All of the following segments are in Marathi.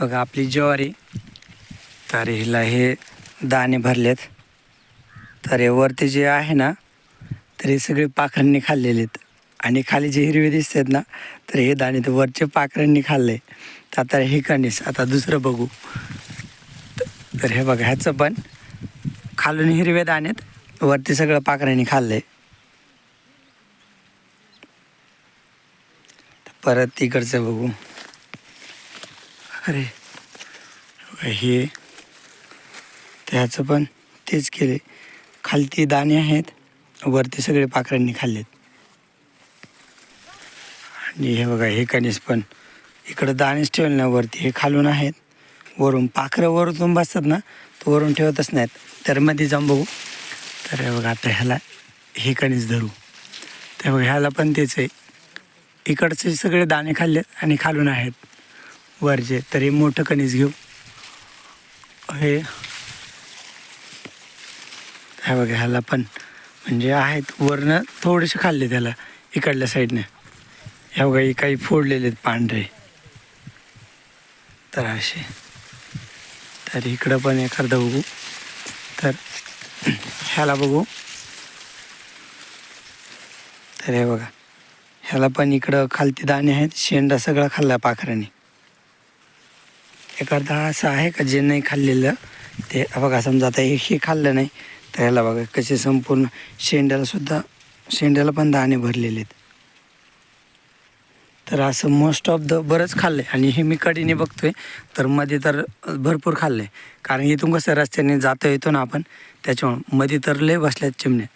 बघा आपली ज्वारी. तर हिला हे दाणे भरलेत. तर हे वरती जे आहे ना तर हे सगळे पाखरांनी खाल्लेले आहेत. आणि खाली जे हिरवे दिसतात ना तर हे दाणे तर वरचे पाखरांनी खाल्ले. तर आता हे कणीस आता दुसरं बघू. तर हे बघा ह्याचं पण खालून हिरवे दाणे आहेत वरती सगळं पाखरांनी खाल्ले. परत तिकडचं बघू. अरे हे त्याचं पण तेच केले खालती दाणे आहेत वरती सगळे पाखरांनी खाल्लेत. आणि हे बघा हे कणीस पण. इकडं दाणेच ठेवले ना वरती हे खालून आहेत. वरून पाखरं वरून बसतात ना तर वरून ठेवतच नाहीत. तर मध्ये जाऊन बघू. तर हे बघा आता ह्याला हे कणीस धरू. तर बघा ह्याला पण तेच आहे. इकडचे सगळे दाणे खाल्लेत आणि खालून आहेत. वरचे तरी मोठं कणीस घेऊ. हे. काय बघा ह्याला पण. म्हणजे आहेत वरनं थोडेसे खाल्ले त्याला इकडल्या साईडने. ह्या बघा काही फोडलेले आहेत पांढरे. तर असे. तर इकडं पण एखादं बघू. तर ह्याला बघू. तर हे बघा ह्याला पण इकडं खालती दाणे आहेत शेंडा सगळा खाल्ला पाखराने एखादा असं आहे का जे नाही खाल्लेलं? ते बघा समजा आता हे हे खाल्लं नाही तर ह्याला बघा कसे संपूर्ण शेंड्यालासुद्धा शेंड्याला पण दाणे भरलेले आहेत. तर असं मोस्ट ऑफ द बरंच खाल्लं आहे आणि हे मी कडीने बघतोय तर मध्ये तर भरपूर खाल्लं आहे कारण इथून कसं रस्त्याने जाता येतो ना आपण त्याच्यामुळं मध्ये तर लय बसल्यात चिमण्या.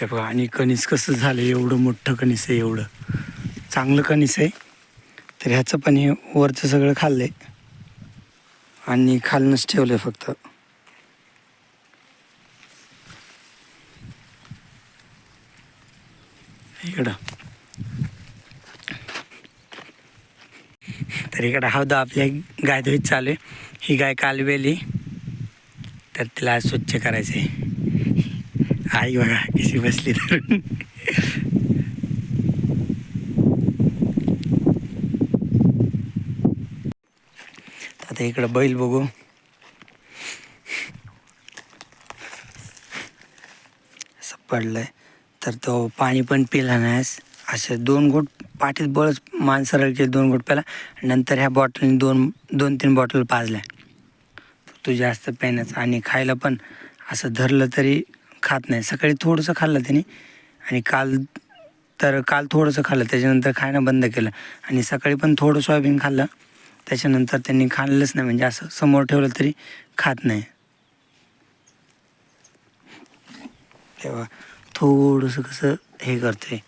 ते बघा. आणि कणीस कसं झालं एवढं मोठं कणीस आहे एवढं. चांगलं कणीस आहे. तर ह्याचं पण हे वरचं सगळं खाल्लं आहे आणि खालनंच ठेवलं आहे फक्त. इकडं. तर इकडं हवदा आपल्या गाय धुईत चालू आहे ही गाय कालवेली. तर तिला स्वच्छ करायचं आहे आई बघा कशी बसली तर आता इकडं बैल बघू. असं पडलंय. तर तो पाणी पण पिला नाहीस असे दोन घोट पाठीत बळच मान सरळ दोन घोट प्याला. नंतर ह्या बॉटलने दोन दोन तीन बॉटल पाजल्या. तो जास्त प्यायनाचा. आणि खायला पण असं धरलं तरी खात नाही. सकाळी थोडंसं खाल्लं त्याने आणि काल तर काल थोडंसं खाल्लं त्याच्यानंतर खाणं बंद केलं आणि सकाळी पण थोडं सोयाबीन खाल्लं. त्याच्यानंतर त्यांनी खाल्लंच नाही म्हणजे असं समोर ठेवलं तरी खात नाही. तेव्हा थोडंसं कसं हे करते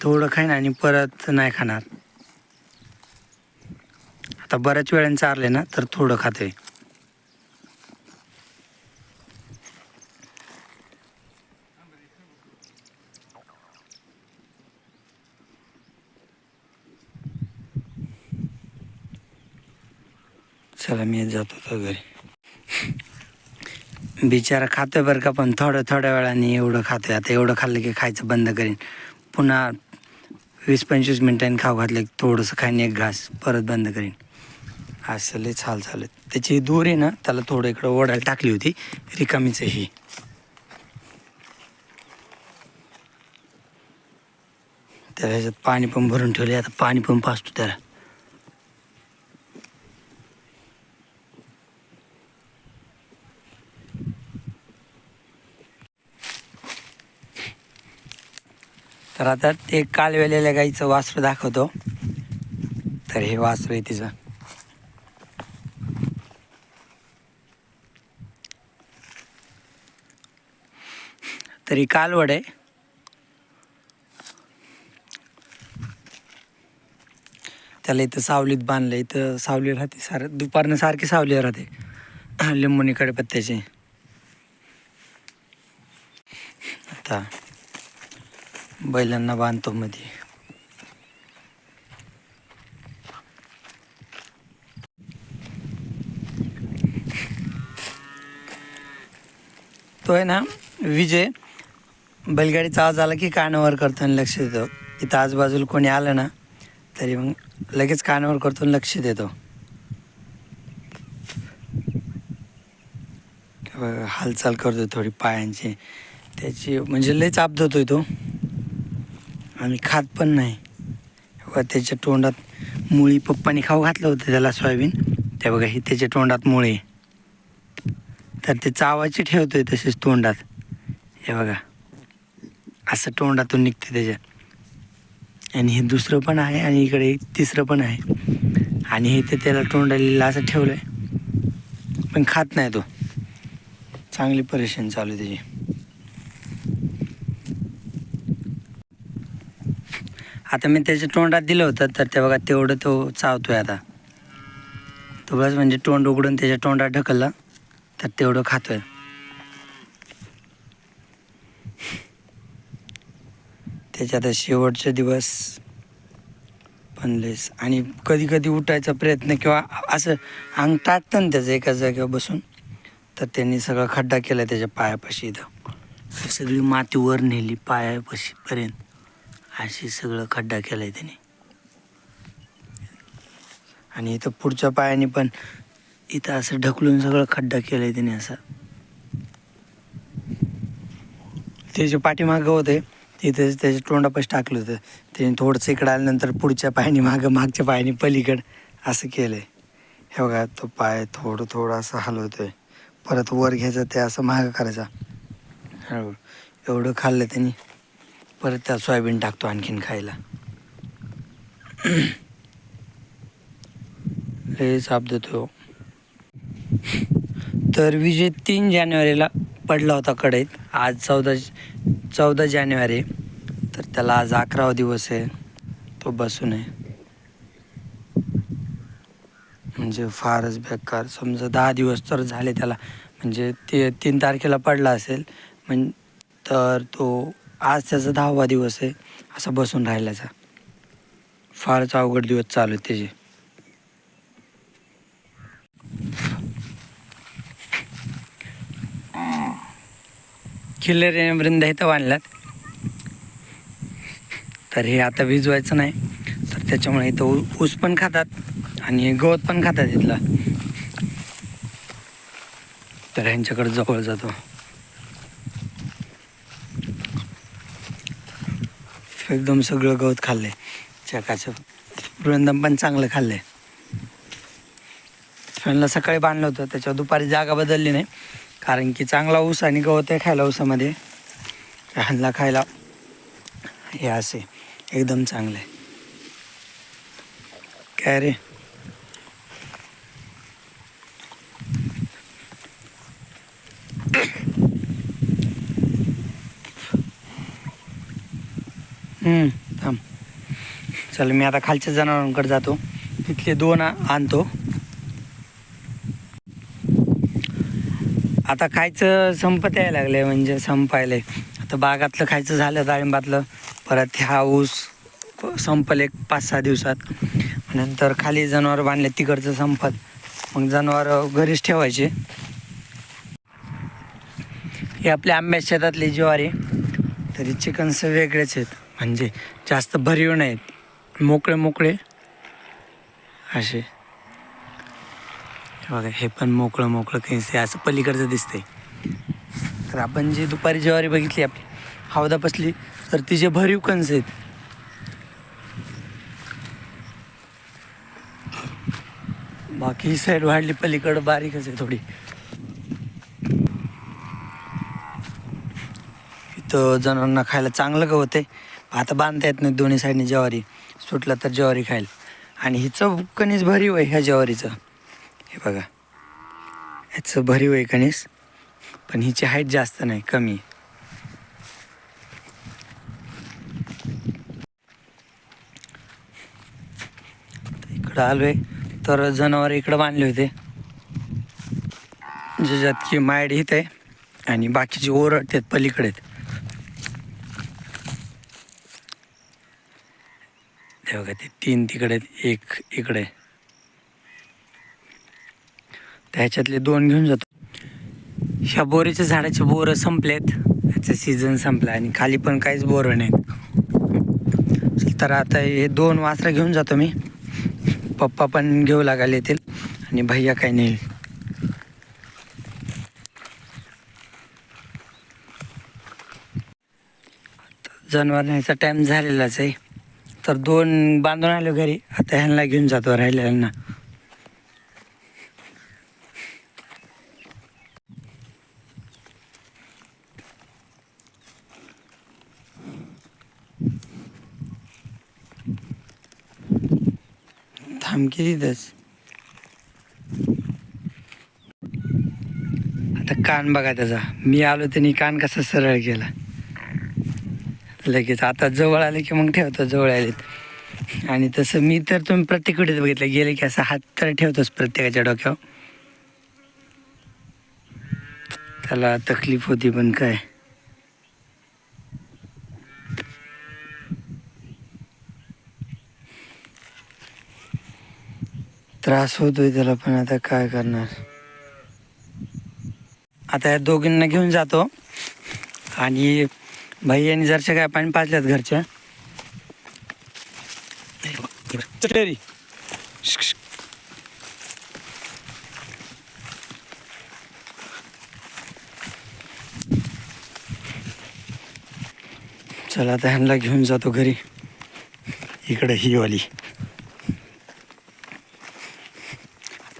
थोडं खाईन आणि परत नाही खाणार. आता बऱ्याच वेळाने चारले ना तर थोडं खाते. चला मी जात होतो घरी. बिचारा खातोय बरं का पण थोड्या थोड्या वेळाने एवढं खातोय. आता एवढं खाल्लं की खायचं बंद करीन. पुन्हा वीस पंचवीस मिनिटांनी खाऊ घातलं की थोडंसं खाईन एक घास परत बंद करीन. असं लय हाल चालत त्याची दूर आहे ना त्याला थोडं इकडं ओढायला टाकली होती. रिकामीच ही. त्याला ह्याच्यात पाणी पण भरून ठेवले आता पाणी पण पाचतो त्याला. तर आता ते काल वेलेल्या गाईचं वासरू दाखवतो. तर हे वासरू आहे तिचं. तरी कालवड आहे. त्याला इथं सावलीत बांधलं इथं सावली राहते सार दुपारनं सारखी सावली राहते. लिंबुनी कडपत्त्याची. आता बैलांना बांधतो मध्ये तो आहे ना विजय. बैलगाडीचा आवाज आला की कानावर करतो आणि लक्ष देतो. इथं आजूबाजूला कोणी आलं ना तरी मग लगेच कानावर करतो आणि लक्ष देतो. हालचाल करतो थोडी पायांची. त्याची म्हणजे लयच आपदतोय तो. आम्ही खात पण नाही. बघा त्याच्या तोंडात मुळी पप्पाने खाऊ घातलं होतं त्याला सोयाबीन. ते बघा हे त्याच्या तोंडात मुळी तर ते चावाची ठेवतोय तसेच तोंडात. हे बघा असं तोंडातून निघते त्याच्या. आणि हे दुसरं पण आहे आणि इकडे एक तिसरं पण आहे. आणि हे ते त्याला तोंडालेलं असं ठेवलं आहे पण खात नाही तो. चांगली परेशान चालू आहे त्याची. आता मी त्याच्या तोंडात दिलं होतं तर ते बघा तेवढं तो चावतोय आता. तो बस म्हणजे तोंड उघडून त्याच्या तोंडात ढकललं तर तेवढं खातोय. त्याच्या आता शेवटचे दिवस बनलेस. आणि कधी कधी उठायचा प्रयत्न किंवा असं अंग टाकतं ना त्याचं एका जागेवर बसून तर त्यांनी सगळा खड्डा केला त्याच्या पायापाशी इथं. सगळी माती वर नेली पायापाशी पर्यंत अशी सगळं खड्डा केलाय त्याने. आणि इथं पुढच्या पायाने पण इथं असं ढकलून सगळं खड्डा केलाय त्याने असं. त्याच्या पाठीमागं होते तिथे त्याच्या तोंडापाशी टाकलं होतं. त्याने थोडंसं इकडं आल्यानंतर पुढच्या पायाने मागं मागच्या पायाने पलीकडं असं केलं आहे हे बघा तो पाय थोडं थोडं असं हलवतोय. परत वर घ्यायचं ते असं मागं करायचा. एवढं खाल्लं त्यांनी. परत त्यात सोयाबीन टाकतो आणखीन खायला. लय साप देतो हो. तर विजय तीन जानेवारीला पडला होता कडईत आज चौदा चौदा जानेवारी. तर त्याला आज अकरावा दिवस आहे. तो बसून आहे. म्हणजे फारच बेकार. समजा दहा दिवस तर झाले त्याला. म्हणजे ते तीन तारखेला पडला असेल. म्हण तर तो आज त्याचा दहावा दिवस आहे. असा बसून राहिल्याचा. फारच अवघड दिवस चालू आहेत त्याचे. किल्ले वृंद इथं बांधल्यात. तर हे आता भिजवायचं नाही. तर त्याच्यामुळे इथं ऊ- ऊस पण खातात आणि गवत पण खातात इथला. तर ह्यांच्याकडे जवळ जातो. एकदम सगळं गवत खाल्लंय. चकाचं वृंदम पण चांगलं खाल्लंय. फॅनला सकाळी बांधलं होतं त्याच्यावर दुपारी जागा बदलली नाही. कारण की चांगला ऊस आणि गवत आहे खायला ऊसामध्ये. फॅनला खायला हे असे एकदम चांगलं आहे. काय रे? थांब. चल मी आता खालच्या जनावरांकडे जातो. तिथले दोन आणतो. आता खायचं संपत यायला लागलंय म्हणजे संपायलंय. आता बागातलं खायचं झालं डाळिंबातलं. परत ह्या ऊस संपल एक पाच सहा दिवसात. नंतर खाली जनावर बांधले तिकडचं संपत. मग जनावर घरीच ठेवायचे. हे आपल्या आंब्या शेतातली ज्वारी. तरी चिकन्स वेगळेच आहेत. म्हणजे जास्त भरीव नाहीत. मोकळे मोकळे. असे. बघा हे पण मोकळं मोकळं काही असं पलीकडचं दिसतंय. तर आपण जी दुपारी ज्वारी बघितली आपली हौदा पसली तर तिचे भरीव कणस आहेत. बाकी ही साईड वाढली पलीकडं बारीकच आहे थोडी. इथं जनावरांना खायला चांगलं गवत आहे. आता बांधता येत नाही दोन्ही साईडने ज्वारी. सुटलं तर ज्वारी खाईल. आणि हिचं कणीस भरीव आहे ह्या ज्वारीचं. हे बघा. ह्याचं भरीव आहे कणीस. पण हिची हाईट जास्त नाही कमी. इकडं आलो इकडं आलोय. तर जनावर इकडं बांधले होते. ज्याच्यात की मायड इथ आहे. आणि बाकीचे ओरडतात पलीकडे आहेत. ते बघा ते? तीन तिकडे एक इकडे. आहे. त्याच्यातले दोन घेऊन जातो. ह्या बोरीच्या झाडाचे बोरं संपलेत. त्याचं सीझन संपला आणि खाली पण काहीच बोरं नाहीत. तर आता हे दोन वासरं घेऊन जातो मी. पप्पा पण घेऊ लागायला येतील आणि भैया काही नाही जनावर न्यायचा टाईम झालेलाच आहे. तर दोन बांधून आलो घरी. आता ह्यांना घेऊन जातो राहिलेल्यांना. थांबकी तिथंच. आता कान बघा त्याचा. मी आलो त्यांनी कान कसा सरळ केला. लगेच. आता जवळ आले की मग ठेवतो जवळ आलेत आणि तसं मी तर तुम्ही प्रत्येक वेळेस बघितलं. गेले की असा हात तर ठेवतोच प्रत्येकाच्या डोक्यावर. त्याला तकलीफ होती पण काय. त्रास होतोय त्याला पण आता काय करणार. आता या दोघींना घेऊन जातो. आणि भाई आणि जरच्या काय पाणी पाजल्यात घरच्या चटेरी चला आता ह्यांना घेऊन जातो घरी. इकडे ही वाली.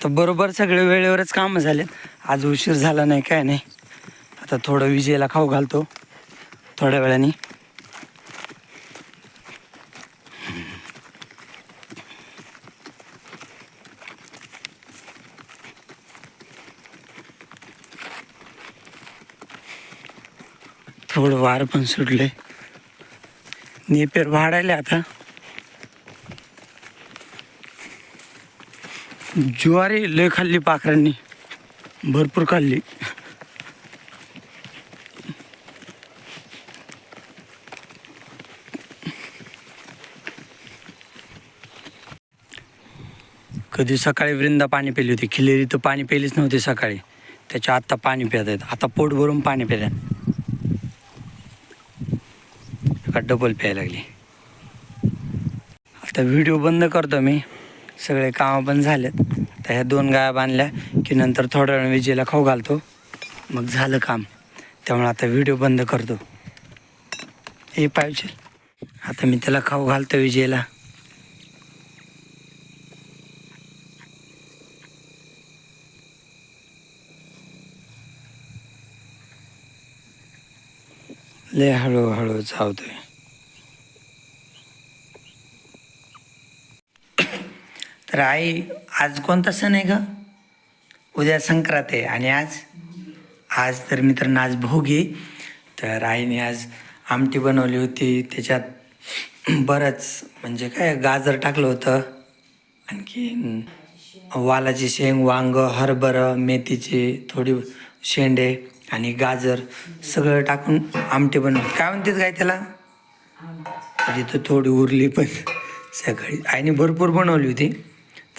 तर बरोबर सगळे वेळेवरच कामं झालेत. आज उशीर झाला नाही काय नाही. आता थोडं विजेला खाऊ घालतो. थोड्या वेळाने थोडं वार पण सुटले नेपेर वाढायले आता ज्वारी लय खाल्ली पाखरांनी भरपूर खाल्ली कधी सकाळी वृंदा पाणी पिली होती. खिलेरी तर पाणी पिलीच नव्हती सकाळी. त्याच्या आत्ता पाणी पित आहेत. आता पोट भरून पाणी पितात का डबल प्यायला लागली. आता व्हिडिओ बंद करतो मी. सगळे कामं पण झालेत. तर ह्या दोन गाया बांधल्या की नंतर थोड्या वेळ विजेला खाऊ घालतो. मग झालं काम. त्यामुळे आता व्हिडिओ बंद करतो. हे पाहिजे. आता मी त्याला खाऊ घालतो विजेला. लय हळूहळू चावतोय तर आई आज कोणता सण आहे का उद्या संक्रांत आहे आणि आज? आज तर मित्रांनो आज भोगी तर आईने आज आमटी बनवली होती. त्याच्यात बरंच म्हणजे काय गाजर टाकलं होतं. आणखी वालाची शेंग वांग हरभरं मेथीचे थोडी शेंडे. आणि गाजर सगळं टाकून आमटे बनवले काय म्हणतात काय त्याला? तिथं थोडी उरली पण सकाळी. आईने भरपूर बनवली होती.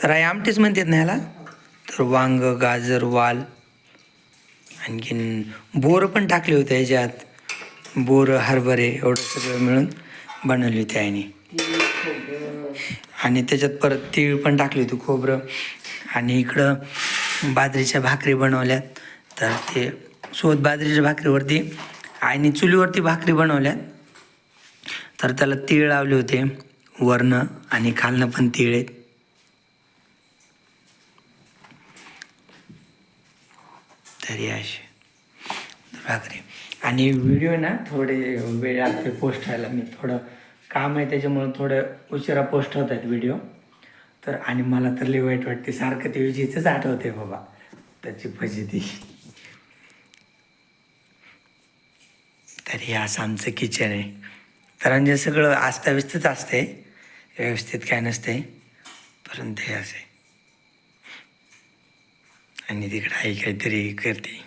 तर आई आमटेच म्हणतात ना ह्याला तर वांग गाजर वाल आणखीन बोरं पण टाकले होते ह्याच्यात बोरं हरभरे एवढं सगळं मिळून बनवली होती आईने. आणि त्याच्यात परत तीळ पण टाकली होती खोबरं. आणि इकडं बाजरीच्या भाकरी बनवल्यात. तर ते सोबत बाजरीच्या भाकरीवरती आईने चुलीवरती भाकरी बनवल्यात. तर त्याला तीळ लावले होते. वरनं आणि खालनं पण तीळ आहेत. तरी असे भाकरी. आणि व्हिडिओ ना थोडे वेळ लागते पोस्ट व्हायला. मी थोडं काम आहे त्याच्यामुळं थोडं उशिरा पोस्ट होत आहेत व्हिडिओ तर आणि मला तर लई वाईट वाटते. सारखं ते विजेचंच आठवते बाबा. त्याची फजिती. तर हे असं आमचं किचन आहे. तर म्हणजे सगळं आस्ताव्यस्तच असते व्यवस्थित काय नसते परंतु हे असे आणि तिकडं आई काहीतरी करते.